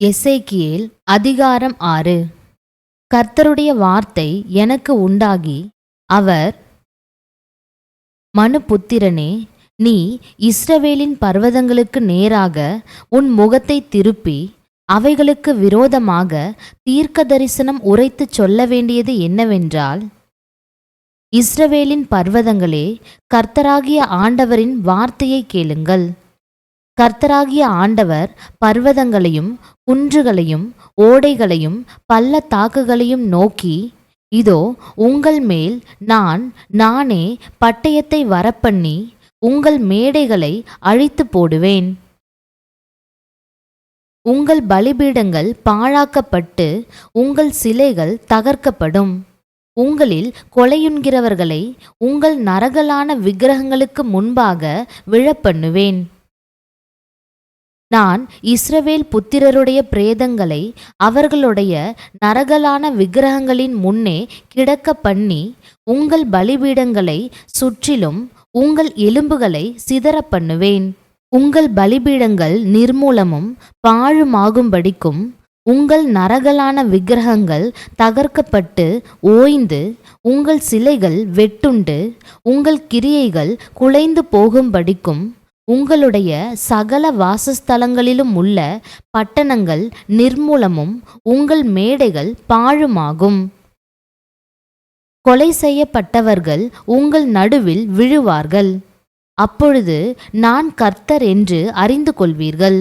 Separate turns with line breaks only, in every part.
எசேக்கியேல் அதிகாரம் ஆறு. கர்த்தருடைய வார்த்தை எனக்கு உண்டாகி அவர் மனுபுத்திரனே நீ இஸ்ரவேலின் பர்வதங்களுக்கு நேராக உன் முகத்தை திருப்பி அவைகளுக்கு விரோதமாக தீர்க்க தரிசனம் உரைத்துச் சொல்ல வேண்டியது என்னவென்றால் இஸ்ரவேலின் பர்வதங்களே கர்த்தராகிய ஆண்டவரின் வார்த்தையை கேளுங்கள். கர்த்தராகிய ஆண்டவர் பர்வதங்களையும் குன்றுகளையும் ஓடைகளையும் பள்ளத்தாக்குகளையும் நோக்கி இதோ உங்கள் மேல் நான் நானே பட்டயத்தை வரப்பண்ணி உங்கள் மேடைகளை அழித்து போடுவேன். உங்கள் பலிபீடங்கள் பாழாக்கப்பட்டு உங்கள் சிலைகள் தகர்க்கப்படும். உங்களில் கொலையுண்கிறவர்களை உங்கள் நரகலான விக்கிரகங்களுக்கு முன்பாக விழப்பண்ணுவேன். நான் இஸ்ரவேல் புத்திரருடைய பிரேதங்களை அவர்களுடைய நரகலான விக்கிரகங்களின் முன்னே கிடக்க பண்ணி உங்கள் பலிபீடங்களை சுற்றிலும் உங்கள் எலும்புகளை சிதற பண்ணுவேன். உங்கள் பலிபீடங்கள் நிர்மூலமும் பாழுமாகும்படிக்கும் உங்கள் நரகலான விக்கிரகங்கள் தகர்க்கப்பட்டு ஓய்ந்து உங்கள் சிலைகள் வெட்டுண்டு உங்கள் கிரியைகள் குலைந்து போகும்படிக்கும் உங்களுடைய சகல வாசஸ்தலங்களிலும் உள்ள பட்டணங்கள் நிர்மூலமும் உங்கள் மேடைகள் பாழுமாகும். கொலை செய்யப்பட்டவர்கள் உங்கள் நடுவில் விழுவார்கள். அப்பொழுது நான் கர்த்தர் என்று அறிந்து கொள்வீர்கள்.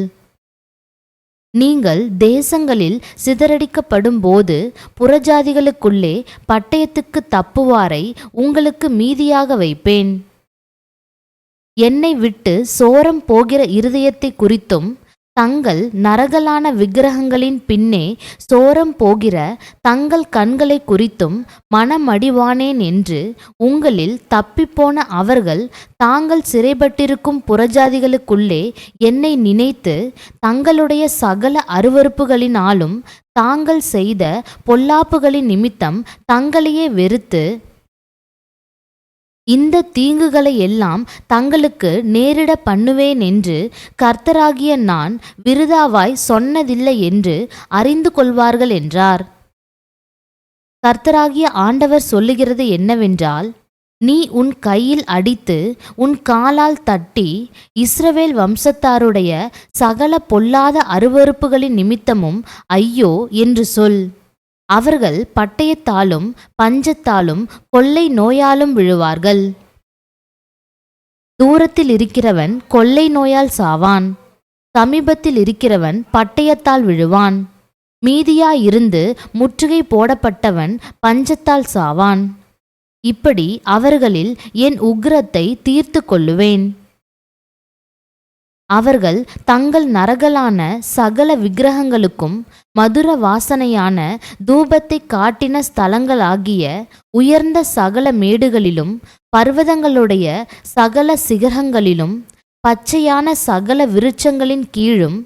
நீங்கள் தேசங்களில் சிதறடிக்கப்படும் போது புறஜாதிகளுக்குள்ளே பட்டயத்துக்கு தப்புவாரை உங்களுக்கு மீதியாக வைப்பேன். என்னை விட்டு சோரம் போகிற இருதயத்தை குறித்தும் தங்கள் நரகலான விக்கிரகங்களின் பின்னே சோரம் போகிற தங்கள் கண்களை குறித்தும் மனமடிவானேன் என்று உங்களில் தப்பிப்போன அவர்கள் தாங்கள் சிறைப்பட்டிருக்கும் புறஜாதிகளுக்குள்ளே என்னை நினைத்து தங்களுடைய சகல அருவறுப்புகளினாலும் தாங்கள் செய்த பொல்லாப்புகளின் நிமித்தம் தங்களையே வெறுத்து இந்த தீங்குகளை எல்லாம் தங்களுக்கு நேரிட பண்ணுவேன் என்று கர்த்தராகிய நான் விருதாவாய் சொன்னதில்லை என்று அறிந்து கொள்வார்கள் என்றார். கர்த்தராகிய ஆண்டவர் சொல்லுகிறது என்னவென்றால் நீ உன் கையில் அடித்து உன் காலால் தட்டி இஸ்ரவேல் வம்சத்தாருடைய சகல பொல்லாத அருவறுப்புகளின் நிமித்தமும் ஐயோ என்று சொல். அவர்கள் பட்டயத்தாலும் பஞ்சத்தாலும் கொள்ளை நோயாலும் விழுவார்கள். தூரத்தில் இருக்கிறவன் கொள்ளை நோயால் சாவான். சமீபத்தில் இருக்கிறவன் பட்டயத்தால் விழுவான். மீதியாயிருந்து முற்றுகை போடப்பட்டவன் பஞ்சத்தால் சாவான். இப்படி அவர்களில் என் உக்கிரத்தை தீர்த்து கொள்ளுவேன். அவர்கள் தங்கள் நரகலான சகல விக்கிரகங்களுக்கும் மதுர வாசனையான தூபத்தை காட்டின ஸ்தலங்களாகிய உயர்ந்த சகல மேடுகளிலும் பர்வதங்களுடைய சகல சிகரங்களிலும் பச்சையான சகல விருட்சங்களின் கீழும்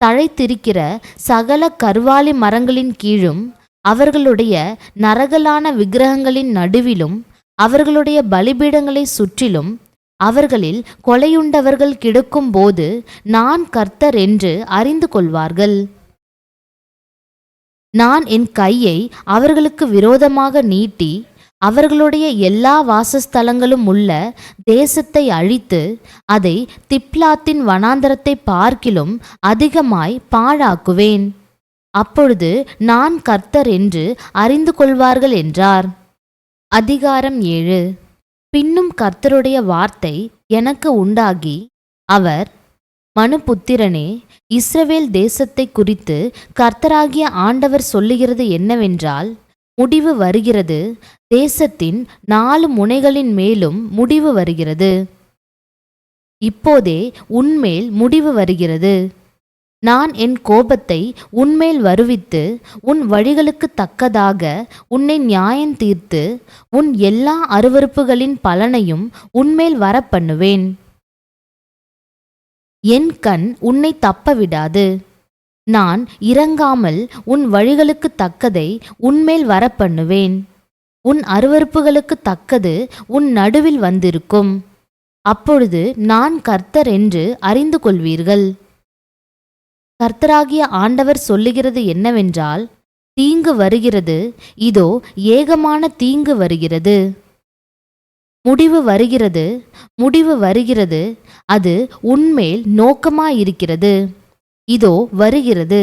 தழைத்திருக்கிற சகல கருவாலி மரங்களின் கீழும் அவர்களுடைய நரகலான விக்கிரகங்களின் நடுவிலும் அவர்களுடைய பலிபீடங்களை சுற்றிலும் அவர்களில் கொலையுண்டவர்கள் கிடக்கும்போது நான் கர்த்தர் என்று அறிந்து கொள்வார்கள். நான் என் கையை அவர்களுக்கு விரோதமாக நீட்டி அவர்களுடைய எல்லா வாசஸ்தலங்களும் உள்ள தேசத்தை அழித்து அதை திப்லாத்தின் வனாந்தரத்தை பார்க்கிலும் அதிகமாய் பாழாக்குவேன். அப்பொழுது நான் கர்த்தர் என்று அறிந்து கொள்வார்கள் என்றார். அதிகாரம் ஏழு. பின்னும் கர்த்தருடைய வார்த்தை எனக்கு உண்டாகி அவர் மனுபுத்திரனே இஸ்ரவேல் தேசத்தை குறித்து கர்த்தராகிய ஆண்டவர் சொல்லுகிறது என்னவென்றால் முடிவு வருகிறது தேசத்தின் நாலு முனைகளின் மேலும் முடிவு வருகிறது. இப்போதே உன்மேல் முடிவு வருகிறது. நான் என் கோபத்தை உன்மேல் வருவித்து உன் வழிகளுக்கு தக்கதாக உன்னை நியாயம் தீர்த்து உன் எல்லா அருவறுப்புகளின் பலனையும் உன்மேல் வரப்பண்ணுவேன். என் கண் உன்னை தப்ப விடாது நான் இறங்காமல் உன் வழிகளுக்கு தக்கதை உன்மேல் வரப்பண்ணுவேன். உன் அருவறுப்புகளுக்கு தக்கது உன் நடுவில் வந்திருக்கும். அப்பொழுது நான் கர்த்தர் என்று அறிந்து கொள்வீர்கள். கர்த்தராகிய ஆண்டவர் சொல்லுகிறது என்னவென்றால் தீங்கு வருகிறது இதோ ஏகமான தீங்கு வருகிறது. முடிவு வருகிறது முடிவு வருகிறது அது உன்மேல் நோக்கமாயிருக்கிறது. இதோ வருகிறது.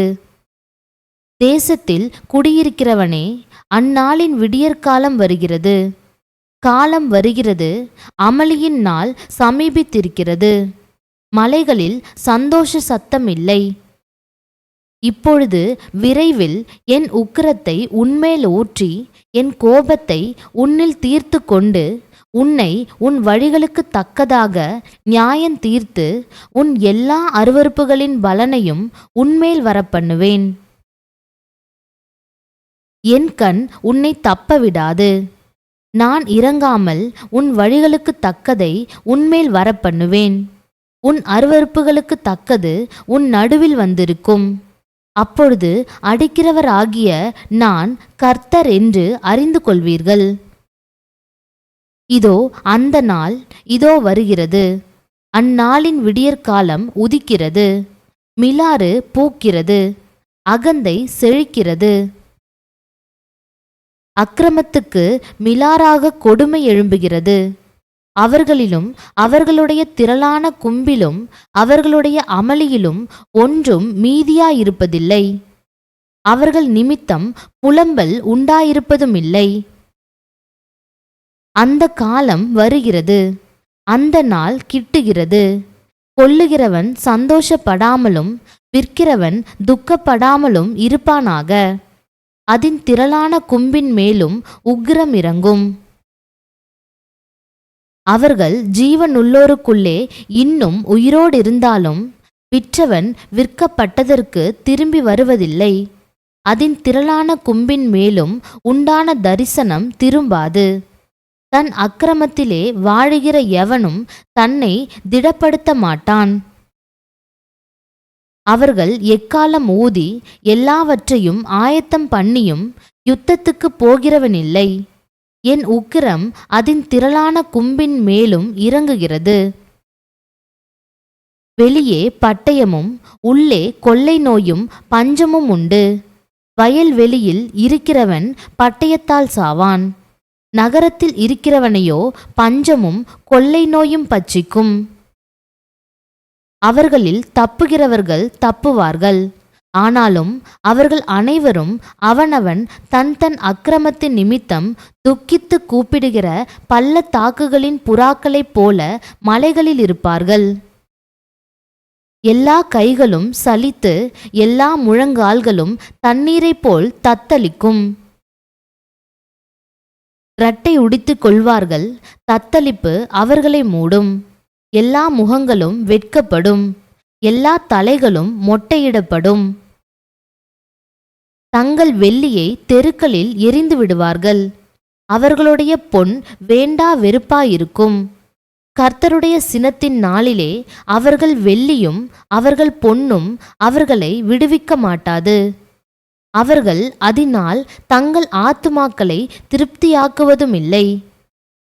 தேசத்தில் குடியிருக்கிறவனே அந்நாளின் விடியற்காலம் வருகிறது. காலம் வருகிறது அமளியின் நாள் சமீபித்திருக்கிறது. மலைகளில் சந்தோஷ சத்தம் இல்லை. இப்பொழுது விரைவில் என் உக்கிரத்தை உன்மேல் ஊற்றி என் கோபத்தை உன்னில் தீர்த்து கொண்டு உன்னை உன் வழிகளுக்கு தக்கதாக நியாயம் தீர்த்து உன் எல்லா அருவருப்புகளின் பலனையும் உன்மேல் வரப்பண்ணுவேன். என் கண் உன்னை தப்ப விடாது நான் இறங்காமல் உன் வழிகளுக்கு தக்கதை உன்மேல் வரப்பண்ணுவேன். உன் அருவறுப்புகளுக்கு தக்கது உன் நடுவில் வந்திருக்கும். அப்பொழுது அடிக்கிறவர் ஆகிய நான் கர்த்தர் என்று அறிந்து கொள்வீர்கள். இதோ அந்த நாள் இதோ வருகிறது. அந்நாளின் விடியற்காலம் உதிக்கிறது. மிலாறு பூக்கிறது. அகந்தை செழிக்கிறது. அக்கிரமத்துக்கு மிலாராக கொடுமை எழும்புகிறது. அவர்களிலும் அவர்களுடைய திரளான கும்பிலும் அவர்களுடைய அமளியிலும் ஒன்றும் மீதியாயிருப்பதில்லை. அவர்கள் நிமித்தம் புலம்பல் உண்டாயிருப்பதுமில்லை. அந்த காலம் வருகிறது. அந்த நாள் கிட்டுகிறது. கொல்லுகிறவன் சந்தோஷப்படாமலும் விற்கிறவன் துக்கப்படாமலும் இருப்பானாக. அதன் திரளான கும்பின் மேலும் உக்கிரம் இறங்கும் அவர்கள் ஜீவனுள்ளோருக்குள்ளே இன்னும் உயிரோடிருந்தாலும் விற்றவன் விற்கப்பட்டதற்கு திரும்பி வருவதில்லை. அதன் திரளான கும்பின் மேலும் உண்டான தரிசனம் திரும்பாது. தன் அக்கிரமத்திலே வாழுகிற எவனும் தன்னை திடப்படுத்த மாட்டான். அவர்கள் எக்காலம் ஊதி எல்லாவற்றையும் ஆயத்தம் பண்ணியும் யுத்தத்துக்கு போகிறவனில்லை. என் உக்கிரம் அதன் திரளான கும்பின் மேலும் இறங்குகிறது. வெளியே பட்டயமும் உள்ளே கொள்ளை நோயும் பஞ்சமும் உண்டு. வயல்வெளியில் இருக்கிறவன் பட்டயத்தால் சாவான். நகரத்தில் இருக்கிறவனையோ பஞ்சமும் கொள்ளை நோயும் பச்சிக்கும் அவர்களில் தப்புகிறவர்கள் தப்புவார்கள். ஆனாலும் அவர்கள் அனைவரும் அவனவன் தன் தன் அக்கிரமத்தின் நிமித்தம் துக்கித்து கூப்பிடுகிற பள்ளத்தாக்குகளின் புறாக்களைப் போல மலைகளில் இருப்பார்கள். எல்லா கைகளும் சலித்து எல்லா முழங்கால்களும் தண்ணீரைப் போல் தத்தளிக்கும். இரட்டை உடித்துக் கொள்வார்கள் தத்தளிப்பு அவர்களை மூடும். எல்லா முகங்களும் வெட்கப்படும் எல்லா தலைகளும் மொட்டையிடப்படும். தங்கள் வெள்ளியை தெருக்களில் எரிந்து விடுவார்கள். அவர்களுடைய பொன் வேண்டா வெறுப்பாயிருக்கும். கர்த்தருடைய சினத்தின் நாளிலே அவர்கள் வெள்ளியும் அவர்கள் பொன்னும் அவர்களை விடுவிக்க மாட்டாது. அவர்கள் அதனால் தங்கள் ஆத்துமாக்களை திருப்தியாக்குவதுமில்லை.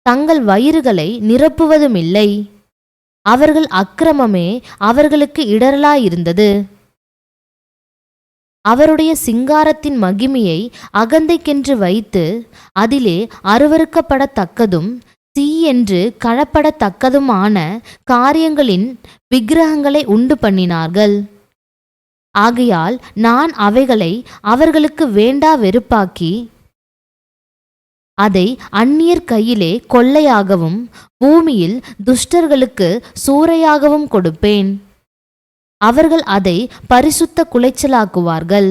தங்கள் வயிறுகளை நிரப்புவதுமில்லை. அவர்கள் அக்கிரமமே அவர்களுக்கு இடரலாயிருந்தது அவருடைய சிங்காரத்தின் மகிமையை அகந்தைக்கென்று வைத்து அதிலே அருவருக்கப்படத்தக்கதும் தீ என்று கழப்படத்தக்கதுமான காரியங்களின் விக்கிரகங்களை உண்டு பண்ணினார்கள். ஆகையால் நான் அவைகளை அவர்களுக்கு வேண்டா வெறுப்பாக்கி அதை அந்நியர் கையிலே கொள்ளையாகவும் பூமியில் துஷ்டர்களுக்கு சூறையாகவும் கொடுப்பேன். அவர்கள் அதை பரிசுத்த குலைச்சலாக்குவார்கள்.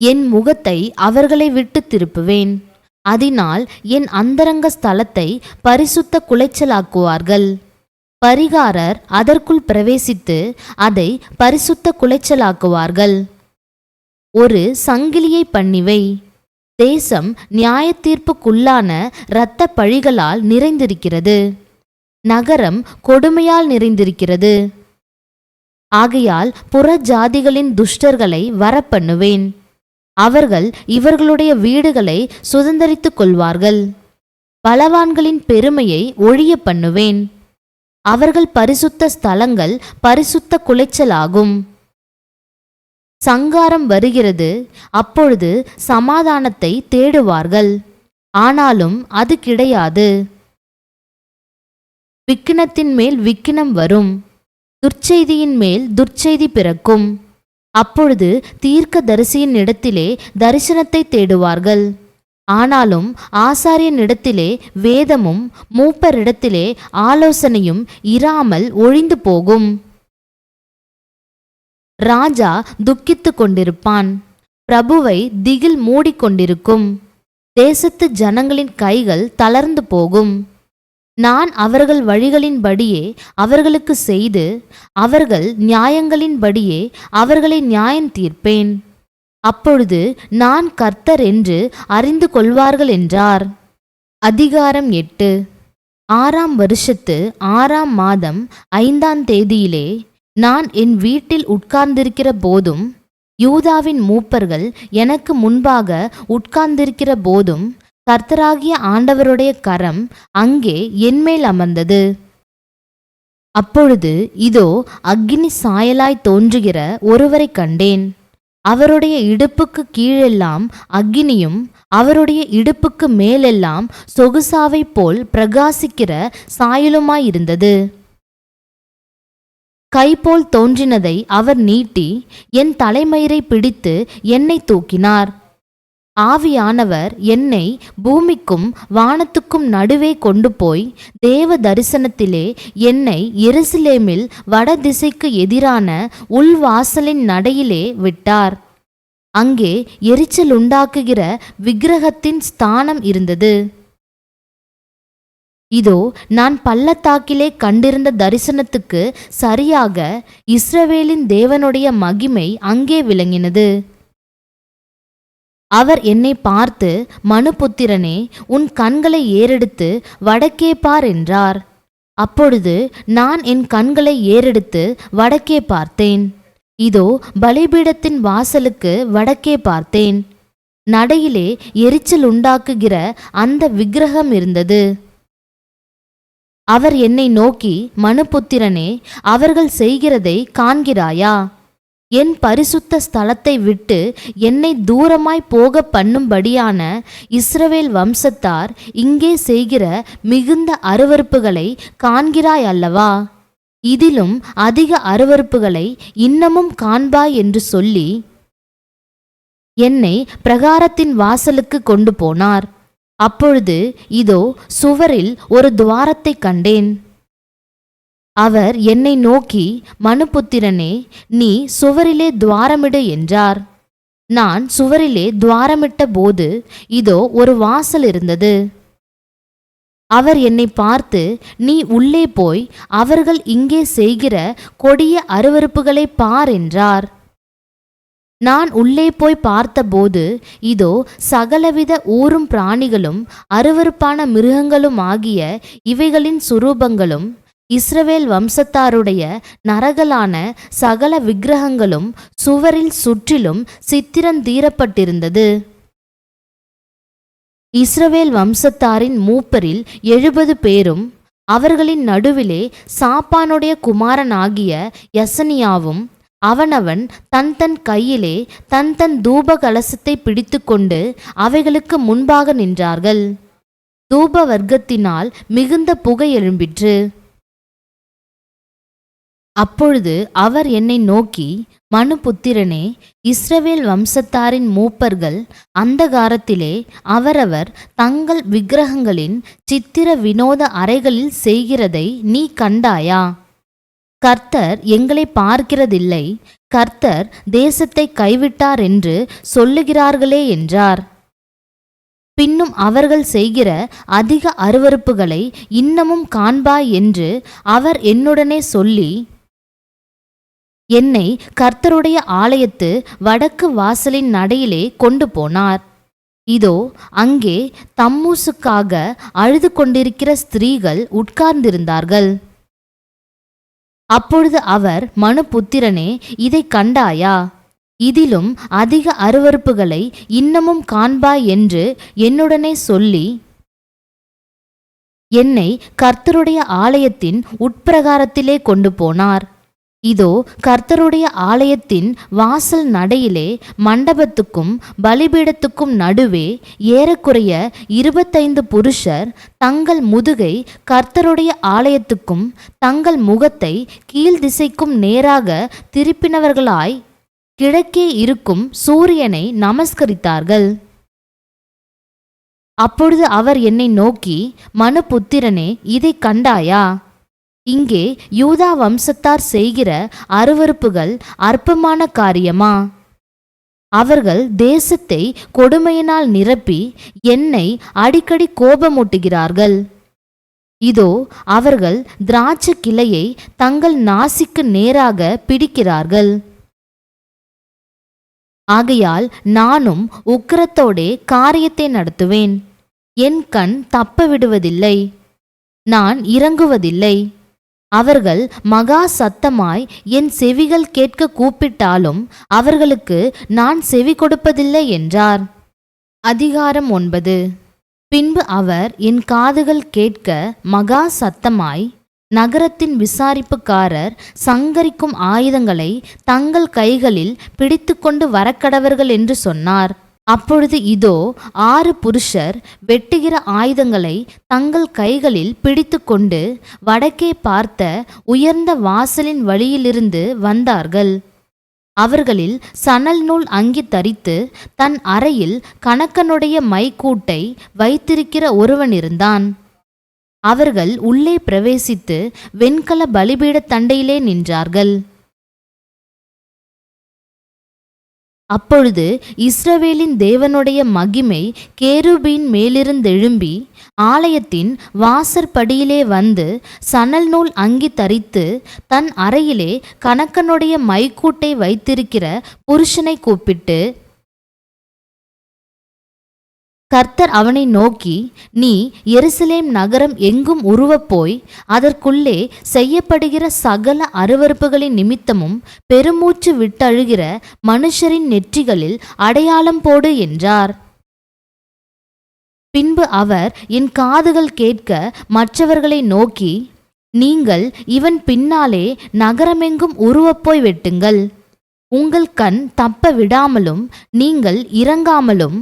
என் முகத்தை அவர்களை விட்டு திருப்புவேன். அதனால் என் அந்தரங்க ஸ்தலத்தை பரிசுத்த குலைச்சலாக்குவார்கள். பரிகாரர் அதற்குள் பிரவேசித்து அதை பரிசுத்த குலைச்சலாக்குவார்கள். ஒரு சங்கிலியை பண்ணிவை. தேசம் நியாயத்தீர்ப்புக்குள்ளான இரத்த பழிகளால் நிறைந்திருக்கிறது. நகரம் கொடுமையால் நிறைந்திருக்கிறது. ஆகையால் புற ஜாதிகளின் துஷ்டர்களை வரப்பண்ணுவேன். அவர்கள் இவர்களுடைய வீடுகளை சுதந்திரித்துக் கொள்வார்கள். பலவான்களின் பெருமையை ஒழிய பண்ணுவேன். அவர்கள் பரிசுத்த ஸ்தலங்கள் பரிசுத்த குலைச்சலாகும். சங்காரம் வருகிறது அப்பொழுது சமாதானத்தை தேடுவார்கள். ஆனாலும் அது கிடையாது. விக்கினத்தின் மேல் விக்கினம் வரும். துர்ச்செய்தியின் மேல் துர்ச்செய்தி பிறக்கும். அப்பொழுது தீர்க்க தரிசியின் இடத்திலே தரிசனத்தை தேடுவார்கள். ஆனாலும் ஆசாரியனிடத்திலே வேதமும் மூப்பரிடத்திலே ஆலோசனையும் இராமல் ஒழிந்து போகும். ராஜா துக்கித்துக் கொண்டிருப்பான். பிரபுவை திகில் மூடிக்கொண்டிருக்கும். தேசத்து ஜனங்களின் கைகள் தளர்ந்து போகும். நான் அவர்கள் வழிகளின்படியே அவர்களுக்கு செய்து அவர்கள் நியாயங்களின்படியே அவர்களை நியாயம் தீர்ப்பேன். அப்பொழுது நான் கர்த்தர் என்று அறிந்து கொள்வார்கள் என்றார். அதிகாரம் எட்டு. ஆறாம் வருஷத்து ஆறாம் மாதம் ஐந்தாம் தேதியிலே நான் என் வீட்டில் உட்கார்ந்திருக்கிற போதும் யூதாவின் மூப்பர்கள் எனக்கு முன்பாக உட்கார்ந்திருக்கிற போதும் கர்த்தராகிய ஆண்டவருடைய கரம் அங்கே என்மேல் அமர்ந்தது. அப்பொழுது இதோ அக்னி சாயலாய் தோன்றுகிற ஒருவரை கண்டேன். அவருடைய இடுப்புக்கு கீழெல்லாம் அக்கினியும் அவருடைய இடுப்புக்கு மேலெல்லாம் சொகுசாவைப் போல் பிரகாசிக்கிற சாயலுமாயிருந்தது கைபோல் தோன்றினதை அவர் நீட்டி என் தலைமயிரை பிடித்து என்னை தூக்கினார். ஆவியானவர் என்னை பூமிக்கும் வானத்துக்கும் நடுவே கொண்டு போய் தேவ தரிசனத்திலே என்னை எருசலேமில் வடதிசைக்கு எதிரான உள்வாசலின் நடையிலே விட்டார். அங்கே எரிச்சல் உண்டாக்குகிற விக்கிரகத்தின் ஸ்தானம் இருந்தது. இதோ நான் பள்ளத்தாக்கிலே கண்டிருந்த தரிசனத்துக்கு சரியாக இஸ்ரவேலின் தேவனுடைய மகிமை அங்கே விளங்கினது. அவர் என்னை பார்த்து மனுபுத்திரனே உன் கண்களை ஏறெடுத்து வடக்கே பார் என்றார். அப்பொழுது நான் என் கண்களை ஏறெடுத்து வடக்கே பார்த்தேன். இதோ பலிபீடத்தின் வாசலுக்கு வடக்கே பார்த்தேன். நடையிலே எரிச்சல் உண்டாக்குகிற அந்த விக்கிரகம் இருந்தது. அவர் என்னை நோக்கி மனுபுத்திரனே அவர்கள் செய்கிறதை காண்கிறாயா? என் பரிசுத்த ஸ்தலத்தை விட்டு என்னை தூரமாய் போக பண்ணும்படியான இஸ்ரவேல் வம்சத்தார் இங்கே செய்கிற மிகுந்த அருவருப்புகளை காண்கிறாய் அல்லவா? இதிலும் அதிக அருவருப்புகளை இன்னமும் காண்பாய் என்று சொல்லி என்னை பிரகாரத்தின் வாசலுக்கு கொண்டு போனார். அப்பொழுது இதோ சுவரில் ஒரு துவாரத்தை கண்டேன். அவர் என்னை நோக்கி மனுபுத்திரனே நீ சுவரிலே துவாரமிடு என்றார். நான் சுவரிலே துவாரமிட்ட போது இதோ ஒரு வாசல் இருந்தது. அவர் என்னை பார்த்து நீ உள்ளே போய் அவர்கள் இங்கே செய்கிற கொடிய அருவருப்புகளை பார் என்றார். நான் உள்ளே போய் பார்த்தபோது இதோ சகலவித ஊரும் பிராணிகளும் அருவருப்பான மிருகங்களும் ஆகிய இவைகளின் சுரூபங்களும் இஸ்ரவேல் வம்சத்தாருடைய நரகலான சகல விக்கிரகங்களும் சுவரில் சுற்றிலும் சித்திரந்தீரப்பட்டிருந்தது இஸ்ரவேல் வம்சத்தாரின் மூப்பரில் எழுபது பேரும் அவர்களின் நடுவிலே சாப்பானுடைய குமாரனாகிய யசனியாவும் அவனவன் தன் தன் கையிலே தன் தன் தூப கலசத்தை பிடித்துக்கொண்டு அவைகளுக்கு முன்பாக நின்றார்கள். தூப வர்க்கத்தினால் மிகுந்த புகை எழும்பிற்று. அப்பொழுது அவர் என்னை நோக்கி மனுபுத்திரனே இஸ்ரவேல் வம்சத்தாரின் மூப்பர்கள் அந்தகாரத்திலே அவரவர் தங்கள் விக்கிரகங்களின் சித்திர வினோத அறைகளில் செய்கிறதை நீ கண்டாயா? கர்த்தர் எங்களை பார்க்கிறதில்லை. கர்த்தர் தேசத்தை கைவிட்டார் என்று சொல்லுகிறார்களே என்றார். பின்னும் அவர்கள் செய்கிற அதிக அருவருப்புகளை இன்னமும் காண்பாய் என்று அவர் என்னுடனே சொல்லி என்னை கர்த்தருடைய ஆலயத்து வடக்கு வாசலின் நடையிலே கொண்டு போனார். இதோ அங்கே தம்மூசுக்காக அழுது கொண்டிருக்கிற ஸ்திரீகள் உட்கார்ந்திருந்தார்கள். அப்பொழுது அவர் மனுபுத்திரனே இதை கண்டாயா? இதிலும் அதிக அருவருப்புகளை இன்னமும் காண்பாய் என்று என்னுடனே சொல்லி என்னை கர்த்தருடைய ஆலயத்தின் உட்பிரகாரத்திலே கொண்டு போனார். இதோ கர்த்தருடைய ஆலயத்தின் வாசல் நடையிலே மண்டபத்துக்கும் பலிபீடத்துக்கும் நடுவே ஏறக்குறைய இருபத்தைந்து புருஷர் தங்கள் முதுகை கர்த்தருடைய ஆலயத்துக்கும் தங்கள் முகத்தை கீழ் திசைக்கும் நேராக திருப்பினவர்களாய் கிழக்கே இருக்கும் சூரியனை நமஸ்கரித்தார்கள். அப்பொழுது அவர் என்னை நோக்கி மனுபுத்திரனே இதை கண்டாயா? இங்கே யூதா வம்சத்தார் செய்கிற அருவருப்புகள் அற்பமான காரியமா? அவர்கள் தேசத்தை கொடுமையினால் நிரப்பி என்னை அடிக்கடி கோபமூட்டுகிறார்கள். இதோ அவர்கள் திராட்சை கிளையை தங்கள் நாசிக்கு நேராக பிடிக்கிறார்கள். ஆகையால் நானும் உக்கிரத்தோடே காரியத்தை நடத்துவேன். என் கண் தப்ப விடுவதில்லை. நான் இறங்குவதில்லை. அவர்கள் மகா சத்தமாய் என் செவிகள் கேட்க கூப்பிட்டாலும் அவர்களுக்கு நான் செவி கொடுப்பதில்லை என்றார். அதிகாரம் ஒன்பது. பின்பு அவர் என் காதுகள் கேட்க மகா சத்தமாய் நகரத்தின் விசாரிப்புக்காரர் சங்கரிக்கும் ஆயுதங்களை தங்கள் கைகளில் பிடித்துக்கொண்டு வரக்கடவர்கள் என்று சொன்னார். அப்பொழுது இதோ ஆறு புருஷர் வெட்டுகிற ஆயுதங்களை தங்கள் கைகளில் பிடித்துக்கொண்டு வடக்கே பார்த்த உயர்ந்த வாசலின் வழியிலிருந்து வந்தார்கள். அவர்களில் சணல் நூல் அங்கி தரித்து தன் அறையில் கணக்கனுடைய மைக்கூட்டை வைத்திருக்கிற ஒருவன் இருந்தான். அவர்கள் உள்ளே பிரவேசித்து வெண்கல பலிபீடத் தண்டையிலே நின்றார்கள். அப்பொழுது இஸ்ரவேலின் தேவனுடைய மகிமை கேருபீன் மேலிருந்தெழும்பி ஆலயத்தின் வாசற்படியிலே வந்து சணல் நூல் அங்கி தரித்து தன் அறையிலே கணக்கனுடைய மைக்கூட்டை வைத்திருக்கிற புருஷனை கூப்பிட்டு கர்த்தர் அவனை நோக்கி நீ எருசலேம் நகரம் எங்கும் உருவப்போய் அதற்குள்ளே செய்யப்படுகிற சகல அருவருப்புகளின் நிமித்தமும் பெருமூச்சு விட்டழுகிற மனுஷரின் நெற்றிகளில் அடையாளம் போடு என்றார். பின்பு அவர் என் காதுகள் கேட்க மற்றவர்களை நோக்கி நீங்கள் இவன் பின்னாலே நகரமெங்கும் உருவப்போய் வெட்டுங்கள். உங்கள் கண் தப்ப விடாமலும் நீங்கள் இறங்காமலும்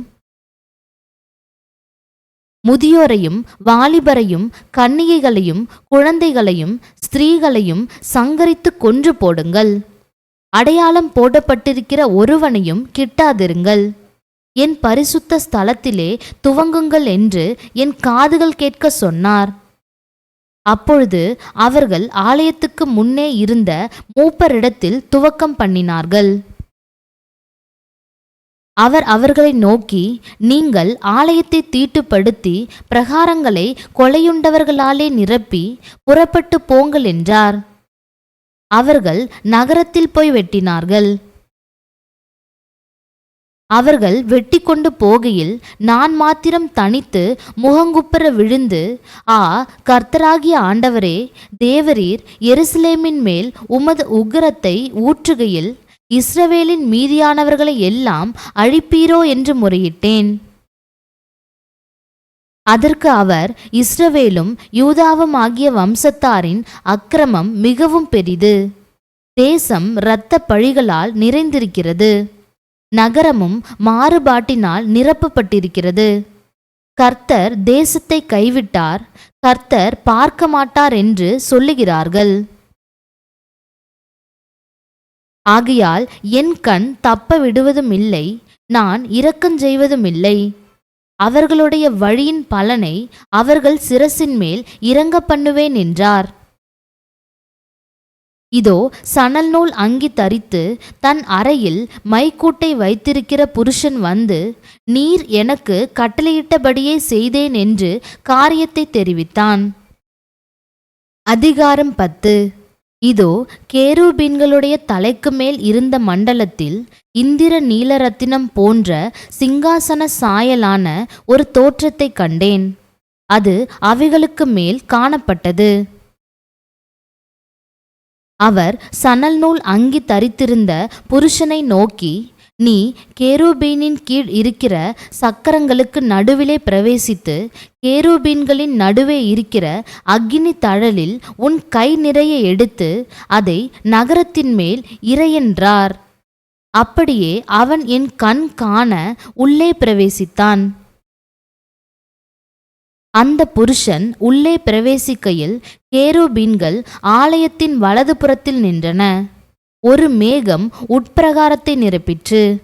முதியோரையும் வாலிபரையும் கன்னிகைகளையும் குழந்தைகளையும் ஸ்திரீகளையும் சங்கரித்து கொன்று போடுங்கள். அடையாளம் போடப்பட்டிருக்கிற ஒருவனையும் கிட்டாதிருங்கள். என் பரிசுத்த ஸ்தலத்திலே துவங்குங்கள் என்று என் காதுகள் கேட்க சொன்னார். அப்பொழுது அவர்கள் ஆலயத்துக்கு முன்னே இருந்த மூப்பரிடத்தில் துவக்கம் பண்ணினார்கள். அவர் அவர்களை நோக்கி நீங்கள் ஆலயத்தை தீட்டுப்படுத்தி பிரகாரங்களை கொலையுண்டவர்களாலே நிரப்பி புறப்பட்டு போங்கள் என்றார். அவர்கள் நகரத்தில் போய் வெட்டினார்கள். அவர்கள் வெட்டி கொண்டு போகையில் நான் மாத்திரம் தனித்து முகங்குப்புற விழுந்து ஆ கர்த்தராகிய ஆண்டவரே தேவரீர் எருசலேமின் மேல் உமது உக்கிரத்தை ஊற்றுகையில் இஸ்ரவேலின் மீதியானவர்களை எல்லாம் அழிப்பீரோ என்று முறையிட்டேன். அதற்கு அவர் இஸ்ரவேலும் யூதாவும் ஆகிய வம்சத்தாரின் அக்கிரமம் மிகவும் பெரிது. தேசம் இரத்த பழிகளால் நிறைந்திருக்கிறது. நகரமும் மாறுபாட்டினால் நிரப்பப்பட்டிருக்கிறது. கர்த்தர் தேசத்தை கைவிட்டார். கர்த்தர் பார்க்க மாட்டார் என்று சொல்லுகிறார்கள். ஆகையால் என் கண் தப்ப விடுவதும் இல்லை நான் இரக்கஞ்செய்வதும் இல்லை அவர்களுடைய வழியின் பலனை அவர்கள் சிரசின் மேல் இறங்க பண்ணுவேன் என்றார். இதோ சணல் நூல் அங்கி தரித்து தன் அறையில் மைக்கூட்டை வைத்திருக்கிற புருஷன் வந்து நீர் எனக்கு கட்டளையிட்டபடியே செய்தேன் என்று காரியத்தை தெரிவித்தான். அதிகாரம் பத்து. இதோ கேருபீன்களுடைய தலைக்கு மேல் இருந்த மண்டலத்தில் இந்திர நீலரத்தினம் போன்ற சிங்காசன சாயலான ஒரு தோற்றத்தைக் கண்டேன். அது அவைகளுக்கு மேல் காணப்பட்டது. அவர் சணல் நூல் அங்கி தரித்திருந்த புருஷனை நோக்கி நீ கேருபீனின் கீழ் இருக்கிற சக்கரங்களுக்கு நடுவிலே பிரவேசித்து கேருபீன்களின் நடுவே இருக்கிற அக்னி தழலில் உன் கை நிறைய எடுத்து அதை நகரத்தின் மேல் இறையென்றார். அப்படியே அவன் என் கண் காண உள்ளே பிரவேசித்தான். அந்த புருஷன் உள்ளே பிரவேசிக்கையில் கேருபீன்கள் ஆலயத்தின் வலதுபுறத்தில் நின்றன. ஒரு மேகம் உட்பிரகாரத்தை நிரப்பிற்று.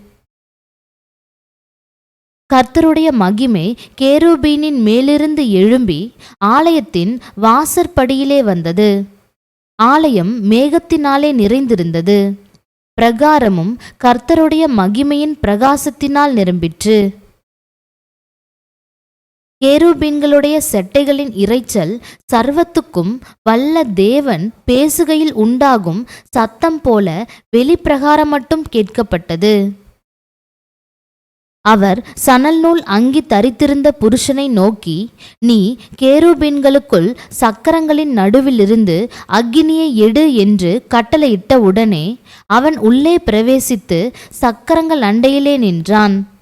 கர்த்தருடைய மகிமை கேருபீனின் மேலிருந்து எழும்பி ஆலயத்தின் வாசற்படியிலே வந்தது. ஆலயம் மேகத்தினாலே நிறைந்திருந்தது. பிரகாரமும் கர்த்தருடைய மகிமையின் பிரகாசத்தினால் நிரம்பிற்று. கேருபீன்களுடைய செட்டைகளின் இரைச்சல் சர்வத்துக்கும் வல்ல தேவன் பேசுகையில் உண்டாகும் சத்தம் போல வெளிப்பிரகாரம் மட்டும் கேட்கப்பட்டது. அவர் சணல் நூல் அங்கி தரித்திருந்த புருஷனை நோக்கி நீ கேருபீன்களுக்குள் சக்கரங்களின் நடுவிலிருந்து அக்கினியை எடு என்று கட்டளையிட்ட உடனே அவன் உள்ளே பிரவேசித்து சக்கரங்கள் அண்டையிலே நின்றான்.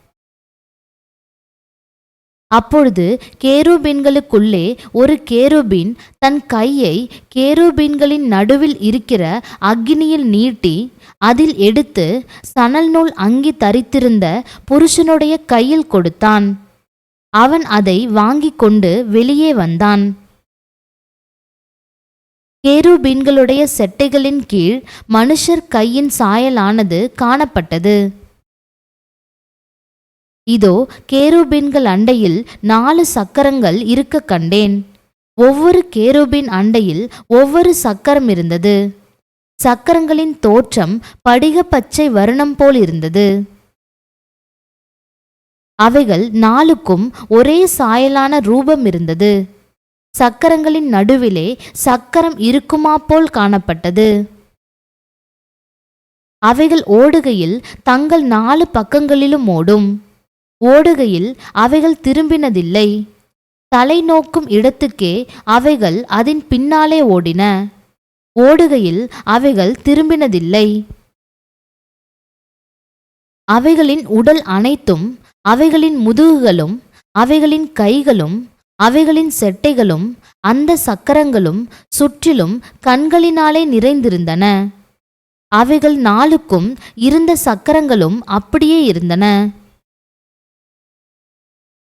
அப்பொழுது கேருபீன்களுக்குள்ளே ஒரு கேருபீன் தன் கையை கேருபீன்களின் நடுவில் இருக்கிற அக்கினியில் நீட்டி அதில் எடுத்து சணல் நூல் அங்கி தரித்திருந்த புருஷனுடைய கையில் கொடுத்தான். அவன் அதை வாங்கிக் கொண்டு வெளியே வந்தான். கேருபீன்களுடைய செட்டைகளின் கீழ் மனுஷர் கையின் சாயலானது காணப்பட்டது. இதோ கேருபீன்கள் அண்டையில் நாலு சக்கரங்கள் இருக்க கண்டேன். ஒவ்வொரு கேருபின் அண்டையில் ஒவ்வொரு சக்கரம் இருந்தது. சக்கரங்களின் தோற்றம் படிக பச்சை வருணம் போல் இருந்தது. அவைகள் நாலுக்கும் ஒரே சாயலான ரூபம் இருந்தது. சக்கரங்களின் நடுவிலே சக்கரம் இருக்குமா போல் காணப்பட்டது. அவைகள் ஓடுகையில் தங்கள் நாலு பக்கங்களிலும் ஓடும். ஓடுகையில் அவைகள் திரும்பினதில்லை. தலை நோக்கும் இடத்துக்கே அவைகள் அதன் பின்னாலே ஓடின. ஓடுகையில் அவைகள் திரும்பினதில்லை. அவைகளின் உடல் அனைத்தும் அவைகளின் முதுகுகளும் அவைகளின் கைகளும் அவைகளின் செட்டைகளும் அந்த சக்கரங்களும் சுற்றிலும் கண்களினாலே நிறைந்திருந்தன. அவைகள் நாளுக்கும் இருந்த சக்கரங்களும் அப்படியே இருந்தன.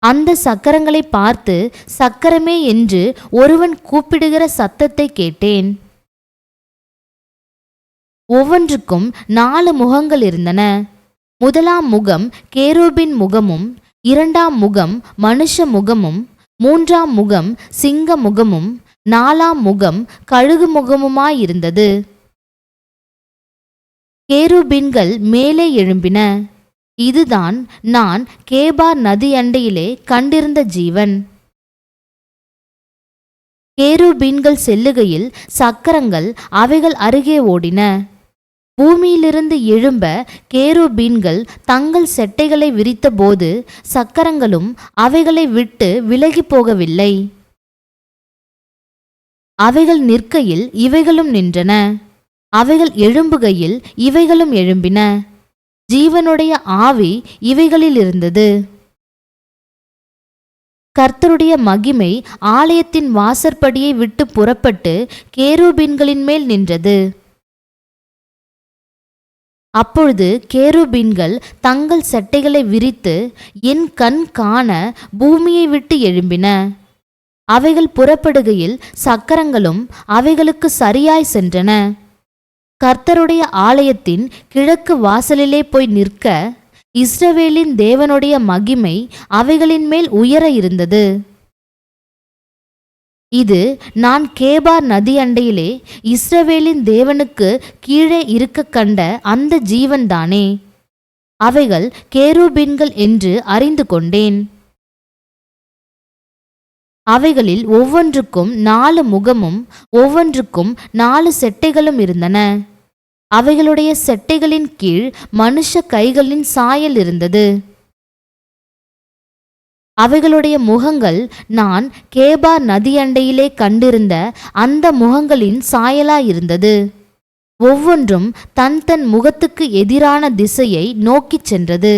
அந்த சக்கரங்களை பார்த்து சக்கரமே என்று ஒருவன் கூப்பிடுகிற சத்தத்தை கேட்டேன். ஒவ்வொன்றுக்கும் நாலு முகங்கள் இருந்தன. முதலாம் முகம் கேரூபின் முகமும் இரண்டாம் முகம் மனுஷ முகமும் மூன்றாம் முகம் சிங்க முகமும் நாலாம் முகம் கழுகு முகமுமாயிருந்தது கேருபின்கள் மேலே எழும்பின. இதுதான் நான் கேபார் நதி அண்டையிலே கண்டிருந்த ஜீவன். கேருபீன்கள் செல்லுகையில் சக்கரங்கள் அவைகள் அருகே ஓடின. பூமியிலிருந்து எழும்ப கேருபீன்கள் தங்கள் செட்டைகளை விரித்தபோது சக்கரங்களும் அவைகளை விட்டு விலகி போகவில்லை. அவைகள் நிற்கையில் இவைகளும் நின்றன. அவைகள் எழும்புகையில் இவைகளும் எழும்பின. ஜீவனுடைய ஆவி இவைகளில் இருந்தது கர்த்தருடைய மகிமை ஆலயத்தின் வாசற்படியை விட்டு புறப்பட்டு கேருபீன்களின் மேல் நின்றது. அப்பொழுது கேருபீன்கள் தங்கள் சட்டைகளை விரித்து என் கண் காண பூமியை விட்டு எழும்பின. அவைகள் புறப்படுகையில் சக்கரங்களும் அவைகளுக்கு சரியாய் சென்றன. கர்த்தருடைய ஆலயத்தின் கிழக்கு வாசலிலே போய் நிற்க இஸ்ரவேலின் தேவனுடைய மகிமை அவைகளின் மேல் உயர இருந்தது. இது நான் கேபார் நதி அண்டையிலே இஸ்ரவேலின் தேவனுக்கு கீழே இருக்க கண்ட அந்த ஜீவன்தானே. அவைகள் கேரூபின்கள் என்று அறிந்து கொண்டேன். அவைகளில் ஒவ்வொன்றுக்கும் நாலு முகமும் ஒவ்வொன்றுக்கும் நாலு செட்டைகளும் இருந்தன. அவைகளுடைய செட்டைகளின் கீழ் மனுஷ கைகளின் சாயல் இருந்தது. அவைகளுடைய முகங்கள் நான் கேபா நதியண்டையிலே கண்டிருந்த அந்த முகங்களின் சாயலாயிருந்தது ஒவ்வொன்றும் தன் தன் முகத்துக்கு எதிரான திசையை நோக்கிச் சென்றது.